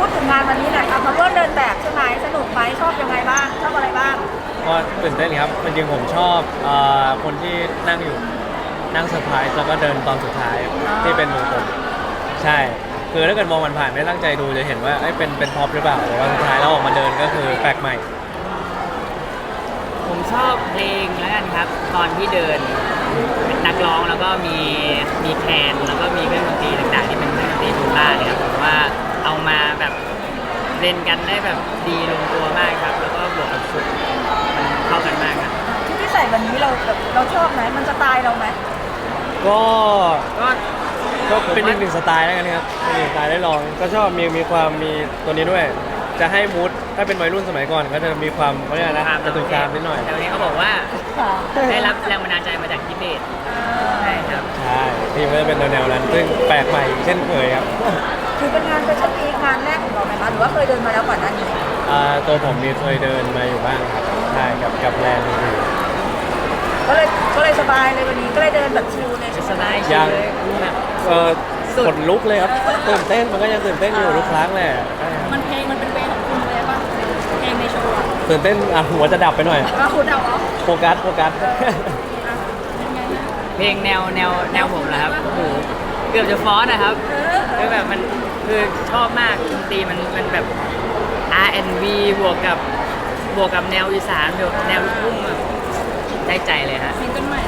พูดถึงงานวันนี้หน่อยครับมาร่วมเดินแบบใช่ไหมสนุกไหมชอบยังไงบ้างชอบอะไรบ้างก็ตื่นเต้นครับจริงๆผมชอบเอ่อคนที่นั่งอยู่นั่งเซอร์ไพรส์แล้วก็เดินตอนสุดท้ายที่เป็นวงกลมใช่ คือถ้าเกิดมองมันผ่านไม่ตั้งใจดูจะเห็นว่าเอ้ยเป็นเป็นพ็อปหรือเปล่าแต่ว่าสุดท้ายแล้วออกมาเดินก็คือแปลกใหม่ ผมชอบเพลงแล้วกันครับ ตอนที่เดินเป็นนักร้องแล้วก็มีมีแคนแล้วก็มีเครื่องดนตรีต่าง เล่นกันได้แบบดีลงตัวมากครับ แล้วก็บวกกับชุดมันเข้ากันมากครับที่ที่ใส่วันนี้เราแบบเราชอบไหมมันสไตล์เราไหมก็ก็ก็เป็นอีกหนึ่งสไตล์แล้วกันครับเป็นอีกหนึ่งสไตล์ได้ลอง ก็ชอบมีมีความมีตัวนี้ด้วย จะให้มูดถ้าเป็นวัยรุ่นสมัยก่อนก็จะมีความเขาเรียกอะไรนะจะตุยกรามนิดหน่อย แต่วันนี้เขาบอกว่าค่ะได้รับแรงบันดาลใจมาจากทิเบตใช่ครับใช่ที่มันจะเป็นแนวๆนั้น ซึ่งแปลกใหม่เช่นเคยครับคือเป็นงานแฟชั่นวีคงานแรก ว่าเคยเดินมาแล้วก่อนหน้านี้อ่าตัวผมมีเคยเดินมาอยู่บ้างครับใช่กับกับแบรนด์อื่นก็เลยก็เลยสบายเลยวันนี้ก็เลยเดินแบบชิลเลยใช่ไหมสบายยัชิลงเลยแบบๆเออสุด ขนลุกเลยครับตื่นเต้นมันก็ยังตื่นเต้นอยู่ทุกครั้งแหละใช่ครับมันเพลงมันเป็นเพลงของคุณเลยป่ะเพลงในโชว์อะตื่นเต้นอะหัวจะดับไปหน่อยอะคุณเอาเหรอโฟกัสโฟกัสเพลงแนวแนวแนวผมแหละครับโอ้โหเกือบจะฟอสนะครับคือแบบมัน คือชอบมากดนตรีมันมันแบบ R&B บวกกับบวกกับแนวอีสานบวกกับแนวลูกทุ่งแบบได้ใจเลยฮะ ซิงเกิลใหม่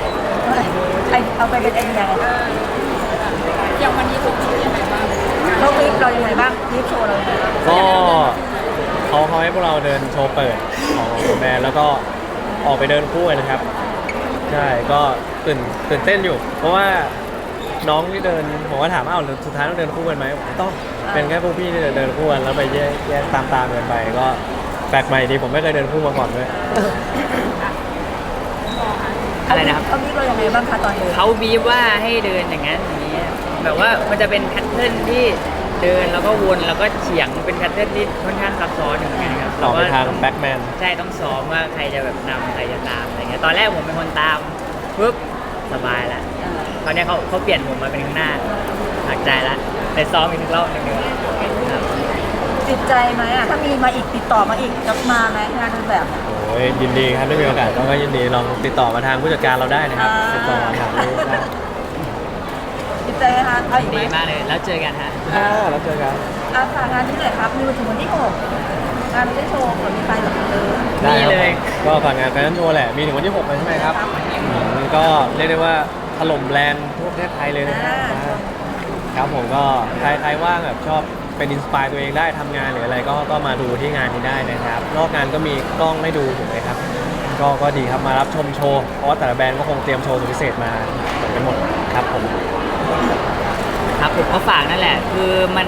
ไอเอาไปเป็นไอเดียไงอย่างวันนี้เขาคิดยังไงบ้างเราคลิปเรายังไงบ้างคลิปโชว์เรายังไงบ้างก็เขาเขาให้พวกเราเดินโชว์เปิดของของแบรนด์แล้วก็ออกไปเดินคู่กันนะครับ ใช่ก็ตื่นตื่นเต้นอยู่ เพราะว่า น้องที่เดินผมก็ถามว่าเอาวสุดท้ายต้องเดินคู่กันไหมบอกไม่ต้องเป็นแค่พวกพี่ที่เดินคู่กันแล้วไปแยกแยกตามตามๆกันไปก็แปลกใหม่ดีผมไม่เคยเดินคู่มาก่อนด้วย อะไรนะครับ เขามีเรายังไงบ้างคะตอนเดินเขาบีบว่าให้เดินอย่างนั้นอย่างนี้แบบว่ามันจะเป็นแพทเทิร์นที่เดินแล้วก็วนแล้วก็เฉียงเป็นแพทเทิร์นที่ค่อนข้างซับซ้อนอยู่เหมือนกันครับต่อไปทางเรก็แบ็กแมน ใช่ต้องซ้อมว่าใครจะแบบนำใครจะตามอะไรเงี้ยตอนแรกผมเป็นคนตามปุ๊บสบายละ ตอนนี้ยเขาเขาเปลี่ยนผมมาเป็นข้างหน้าหนักใจละเลยซ้อมอีกรอบหนึ่งดีกว่าครับติดใจไหมอะถ้ามีมาอีกติดต่อมาอีกจะมาไหมงานเดินแบบโอ้ยยินดีครับได้มีโอกาสก็ยินดีลองติดต่อมาทางผู้จัดการเราได้นะครับอ่าติดต่อมาถามได้ได้ติดใจไหมคะเอาอีกไหมดีมากเลย แล้วเจอกันฮะ อ่าแล้วเจอกัน อาฝากงานที่ไหนครับมีวันถึงวันที่หกงานไม่ได้โชว์ผลมีไปแบบเดิมได้นี่ครับเลย ก็ฝากงานแฟชั่นโชว์แหละ มีถึงวันที่6เลยใช่ไหมครับอืมก็เรียกได้ว่าถ ล่มแบรนด์ทั่วประเทศไทยเลยนะครับ ครับผมก็ใครใครว่างแบบชอบเป็นอินสปายตัวเองได้ทำงานหรืออะไรก็ก็มาดูที่งานนี้ได้นะครับ นอกงานก็มีกล้องให้ดูถูกไหมครับ ก็ก็ดีครับมารับชมโชว์ เพราะว่าแต่ละแบรนด์ก็คงเตรียมโชว์สุดพิเศษมาเหมือนกันหมดครับผม ครับผมก็ฝากนั่นแหละ คือมัน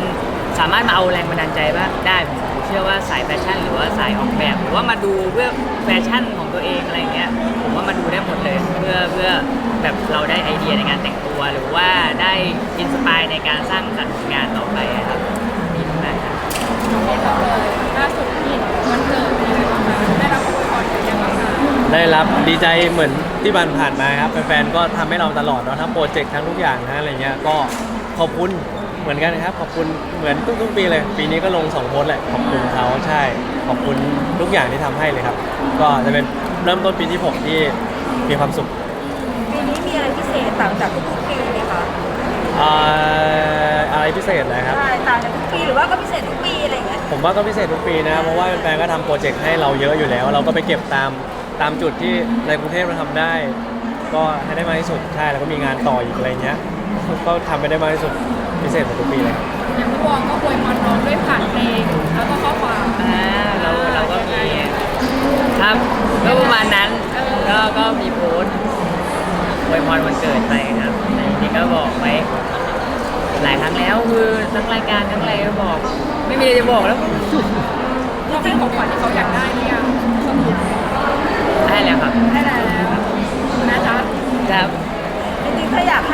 สามารถมาเอาแรงบันดาลใจบ้างได้ผมเชื่อว่าสายแฟชั่นหรือว่าสายออกแบบหรือว่ามาดูเพื่อแฟชั่นของตัวเองอะไรเงี้ยผมว่ามาดูได้หมดเลยเพื่อเพื่อแบบเราได้ไอเดียในการแต่งตัวหรือว่าได้อินสปายในการสร้างสรรค์งานต่อไปครับดีมากครับล่าสุดที่วันเกิดเป็นยังไงบ้างคะได้รับอวยพรเป็นยังไงบ้างคะได้รับดีใจเหมือนที่ผ่านผ่านมาครับแฟนๆก็ทำให้เราตลอดเนาะทั้งโปรเจกต์ทั้งทุกอย่างทั้งอะไรเงี้ยก็ขอบคุณ เหมือนกันครับ ขอบคุณเหมือนทุกๆปีเลย ปีนี้ก็ลงสองโพสต์แหละขอบคุณเขาใช่ ขอบคุณทุกอย่างที่ทำให้เลยครับ ก็จะเป็นเริ่มต้นปีที่ผมที่มีความสุข ปีนี้มีอะไรพิเศษต่างจากทุกๆปีไหมคะอ่าอะไรพิเศษนะครับ ใช่ต่างจากทุกปีหรือว่าก็พิเศษทุกปีอะไรอย่างเงี้ยผมว่าก็พิเศษทุกปีนะ เพราะว่าแฟนๆก็ทำโปรเจกต์ให้เราเยอะอยู่แล้ว เราก็ไปเก็บตามตามจุดที่ในกรุงเทพเราทำได้ ก็ให้ได้มากที่สุดใช่แล้วก็มีงานต่ออีกอะไรเงี้ยก็ทำไปได้มากที่สุด พิเศษกว่าทุกปีเลยครับ อย่างพี่วองก็อวยพรน้องด้วยผ่านเพลงแล้วก็ข้อความอ่าเราเราก็มีครับก็ประมาณนั้นก็ก็มีโพสต์อวยพรวันเกิดไปครับในนี้ก็บอกไว้หลายครั้งแล้วคือทั้งรายการทั้งอะไรก็บอก ไม่มีอะไรจะบอกแล้วเราเป็นของขวัญที่เขาอยากได้หรือยังสรุปได้แล้วครับได้แล้วนะจ๊ะครับ จริงๆถ้าอยากให้แบบ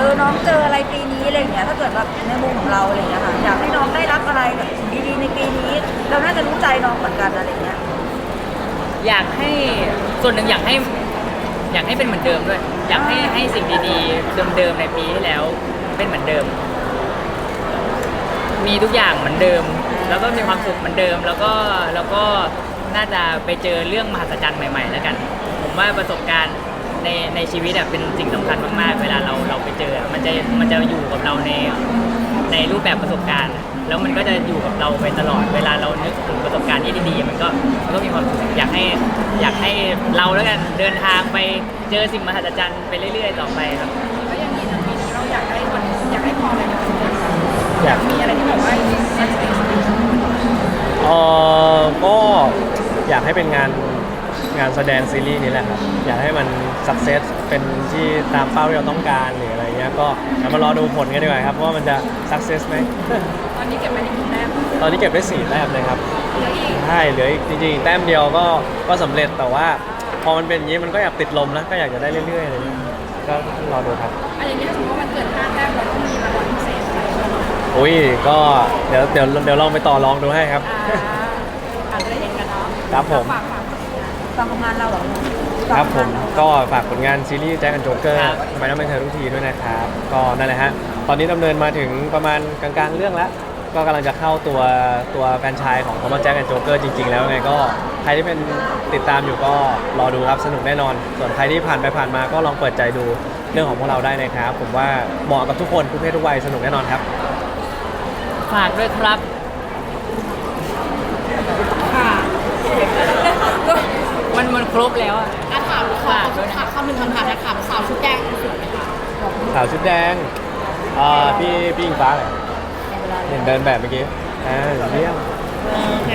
เออน้องเจออะไรปีนี้อะไรอย่างเงี้ยถ้าเกิดแบบในมุมของเราอะไรอย่างเงี้ยค่ะอยากให้น้องได้รับอะไรแบบดีๆในปีนี้ เราน่าจะรู้ใจน้องเหมือนกันอะไรอย่างเงี้ยอยากให้ส่วนหนึ่งอยากให้ อยากให้เป็นเหมือนเดิมด้วย อยากให้ให้สิ่งดีๆเดิมๆในปีที่แล้ว เป็นเหมือนเดิม มีทุกอย่างเหมือนเดิม แล้วก็มีความสุขเหมือนเดิม แล้วก็แล้วก็น่าจะไปเจอเรื่องมหัศจรรย์ใหม่ ๆ แล้วกัน ผมว่าประสบการณ์ ในในชีวิตอะเป็นสิ่งสำคัญมากๆ เวลาเราเราไปเจออะมันจะมันจะอยู่กับเราในในรูปแบบประสบการณ์แล้วมันก็จะอยู่กับเราไปตลอด เวลาเรานึกถึงประสบการณ์ที่ดีๆมันก็มันก็มีความสุขอยากให้อยากให้เราแล้วกันเดินทางไปเจอสิ่งมหัศจรรย์ไปเรื่อยๆ ต่อไปครับ ก็ยังมีนะปีนี้เราอยากได้วันอยากได้พรอะไรในวันนี้อยาก มีอะไรที่แบบว่าสักสิ่งเออก็อยากให้เป็นงาน งานแสดงซีรีส์นี้แหละครับอยากให้มันสักเซสเป็นที่ตามเป้าที่เราต้องการหรืออะไรเงี้ยก็เดี๋ยวมารอดูผลกันดีกว่าครับว่ามันจะสักเซสไหม ตอนนี้เก็บไปในกี่แต้มตอนนี้เก็บได้สี่แต้มเลยครับ เหลืออีก ใช่เหลืออีกจริงๆแต้มเดียวก็ก็สำเร็จแต่ว่า พอมันเป็นอย่างนี้มันก็อยากติดลมนะก็อยากจะได้เรื่อยๆอะไรเงี้ยก็รอดูครับอะไรอย่างเงี้ยถ้าสมมติว่ามันเกิดห้าแต้มเราต้องมีรางวัลพิเศษอะไรบ้างอุ้ยก็เดี๋ยวเดี๋ยวเดี๋ยวลองไปต่อรองดูให้ครับ อ่าอาจจะได้เห็นกันเนาะครับผม ฝากฝาก ฟังผลงานเราเหรอครับผมฟังผลงานเราก็ฝากผลงานซีรีส์แจ็คแอนด์โจ๊กเกอร์ครับทำไมต้องเป็นเธอทุกทีด้วยนะครับ ก็นั่นแหละฮะ ตอนนี้ดำเนินมาถึงประมาณกลางๆเรื่องแล้ว ก็กำลังจะเข้าตัวตัวแฟรนไชายของคำว่าแจ็คแอนด์โจ๊กเกอร์จริงๆ แล้วไงก็ใครที่เป็นติดตามอยู่ก็รอดูครับสนุกแน่นอน ส่วนใครที่ผ่านไปผ่านมาก็ลองเปิดใจดูเรื่องของพวกเราได้นะครับ ผมว่าเหมาะกับทุกคนทุกเพศทุกวัยสนุกแน่นอนครับ ฝากด้วยครับ ค่ะ มันมันครบแล้วอะอะถามขอฝากขด้อวยนะถามคำหนึ่งคำถามนะคะสาวชุดแดงสวยไหมคะสาวชุดแดงอ่าพี่พี่อิงฟ้าเหรอเห็นเดินแบบเมื่อกี้อ่าเยี่ยม โอเค